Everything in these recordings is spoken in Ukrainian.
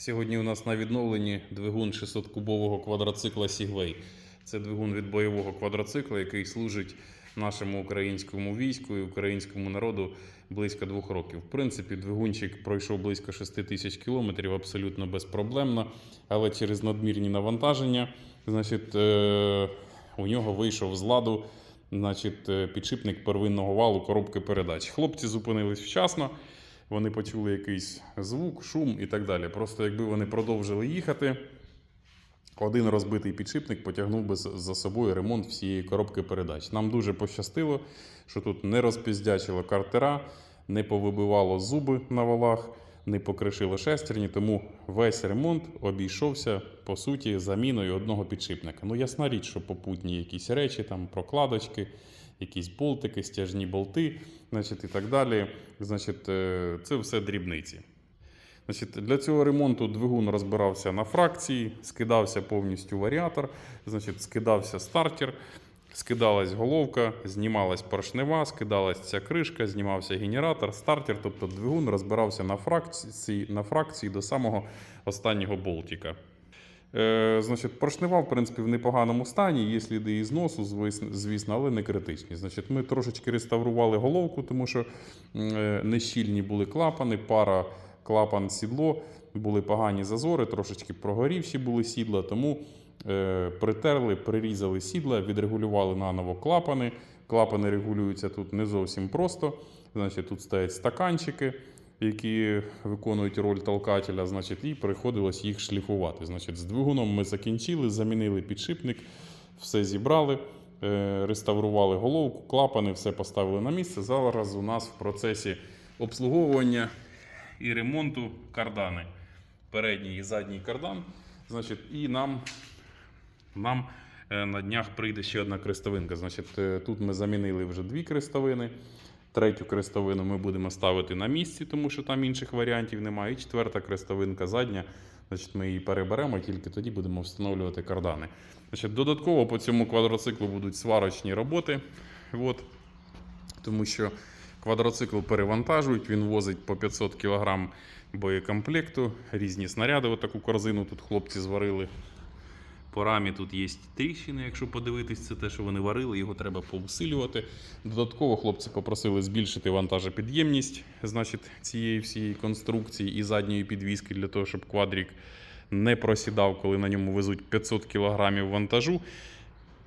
Сьогодні у нас на відновленні двигун 600-кубового квадроцикла Сігвей. Це двигун від бойового квадроцикла, який служить нашому українському війську і українському народу близько двох років. В принципі, двигунчик пройшов близько 6 тисяч кілометрів абсолютно безпроблемно, але через надмірні навантаження, значить, е, у нього вийшов з ладу значить, е, підшипник первинного валу коробки передач. Хлопці зупинились вчасно. Вони почули якийсь звук, шум і так далі. Просто якби вони продовжили їхати, один розбитий підшипник потягнув би за собою ремонт всієї коробки передач. Нам дуже пощастило, що тут не розпіздячило картера, не повибивало зуби на валах, не покришило шестерні, тому весь ремонт обійшовся по суті заміною одного підшипника. Ну, ясна річ, що попутні якісь речі, там прокладочки, якісь болтики, стяжні болти, значить, і так далі. Значить, е, це все дрібниці. Значить, для цього ремонту двигун розбирався на фракції, скидався повністю варіатор, значить, скидався стартер, скидалась головка, знімалась поршнева, скидалась ця кришка, знімався генератор, стартер. Тобто двигун розбирався на фракції, на фракції до самого останнього болтика. Е, значить, поршнева, в принципі, в непоганому стані, є сліди і зносу, звісно, але не критичні. Значить, ми трошечки реставрували головку, тому що е, нещільні були клапани, пара клапан сідло, були погані зазори, трошечки прогорівші були сідла, тому притерли, прирізали сідла, відрегулювали наново клапани. Клапани регулюються тут не зовсім просто. Значить, тут стоять стаканчики, які виконують роль толкателя, значить, і приходилось їх шліфувати. Значить, з двигуном ми закінчили, замінили підшипник, все зібрали, е, реставрували головку, клапани, все поставили на місце. Зараз у нас в процесі обслуговування і ремонту кардани. Передній і задній кардан. Значить, і нам, нам е, на днях прийде ще одна крестовинка. Значить, е, тут ми замінили вже дві крестовини. Третю крестовину ми будемо ставити на місці, тому що там інших варіантів немає. І четверта крестовинка задня. Значить, ми її переберемо, тільки тоді будемо встановлювати кардани. Значить, додатково по цьому квадроциклу будуть сварочні роботи. От, тому що квадроцикл перевантажують, він возить по 500 кг боєкомплекту, різні снаряди. Отаку корзину тут хлопці зварили. По рамі тут є тріщини, якщо подивитись, це те, що вони варили, його треба поусилювати. Додатково хлопці попросили збільшити вантажопідємність значить, цієї всієї конструкції і задньої підвіски для того, щоб квадрік не просідав, коли на ньому везуть 500 кг вантажу.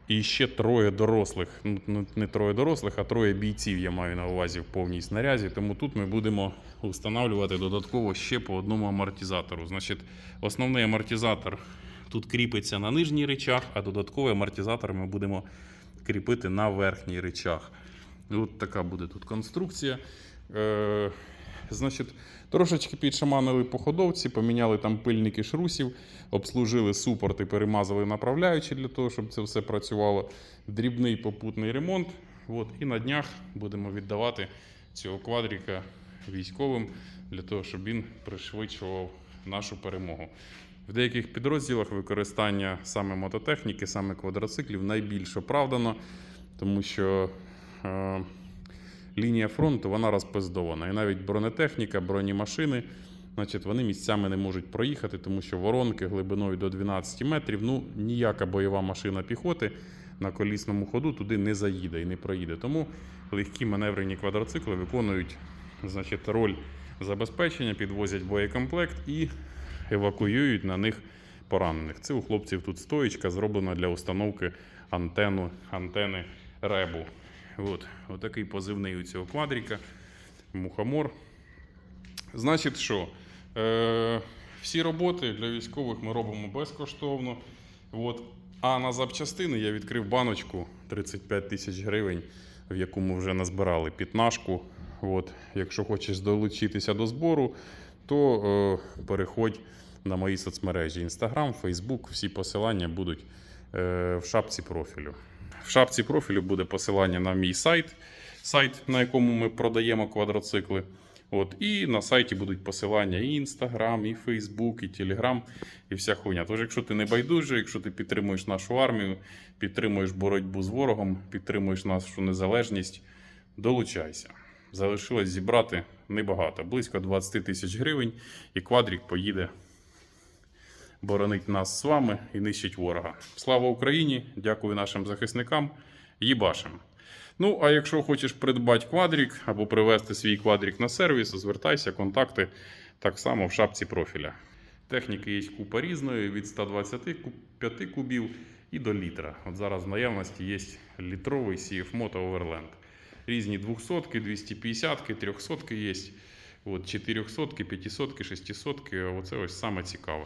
І ще троє дорослих, ну ну, не троє дорослих, а троє бійців я маю на увазі в повній снарязі. Тому тут ми будемо встановлювати додатково ще по одному амортизатору. Значить, основний амортизатор тут кріпиться на нижній речах, а додатковий амортизатор ми будемо кріпити на верхній речах. От така буде тут конструкція. Е, значить, трошечки підшаманили по ходовці, поміняли там пильники шрусів, обслужили супорти, перемазали направляючі для того, щоб це все працювало. Дрібний попутний ремонт. От, і на днях будемо віддавати цього квадріка військовим для того, щоб він пришвидшував нашу перемогу. В деяких підрозділах використання саме мототехніки, саме квадроциклів найбільш оправдано, тому що е, лінія фронту вона розпиздована. І навіть бронетехніка, бронемашини, значить, вони місцями не можуть проїхати, тому що воронки глибиною до 12 метрів. Ну, ніяка бойова машина піхоти на колісному ходу туди не заїде і не проїде. Тому легкі маневрені квадроцикли виконують значить, роль забезпечення, підвозять боєкомплект і евакуюють на них поранених. Це у хлопців тут стоїчка зроблена для установки антенну, антени ребу. От, отакий позивний у цього квадріка. Мухомор. Значить, що? Е, всі роботи для військових ми робимо безкоштовно. От. А на запчастини я відкрив баночку 35 тисяч гривень, в яку ми вже назбирали пітнашку. От. Якщо хочеш долучитися до збору, то е, переходь на мої соцмережі: Instagram, Facebook, всі посилання будуть е, в шапці профілю. В шапці профілю буде посилання на мій сайт, сайт, на якому ми продаємо квадроцикли. От, і на сайті будуть посилання і Інстаграм, і Фейсбук, і Телеграм, і вся хуйня. Тож, якщо ти не байдужий, якщо ти підтримуєш нашу армію, підтримуєш боротьбу з ворогом, підтримуєш нашу незалежність, долучайся. Залишилось зібрати небагато, близько 20 тисяч гривень, і квадрік поїде боронить нас з вами і нищить ворога. Слава Україні! Дякую нашим захисникам. Їбашим! Ну, а якщо хочеш придбати квадрік або привезти свій квадрік на сервіс, звертайся, контакти так само в шапці профіля. Техніки є купа різної від 125 кубів і до літра. От зараз в наявності є літровий CF Moto Overland. Різні 200, 250, 300 є. От 400, 500, 600. Оце ось саме цікаве.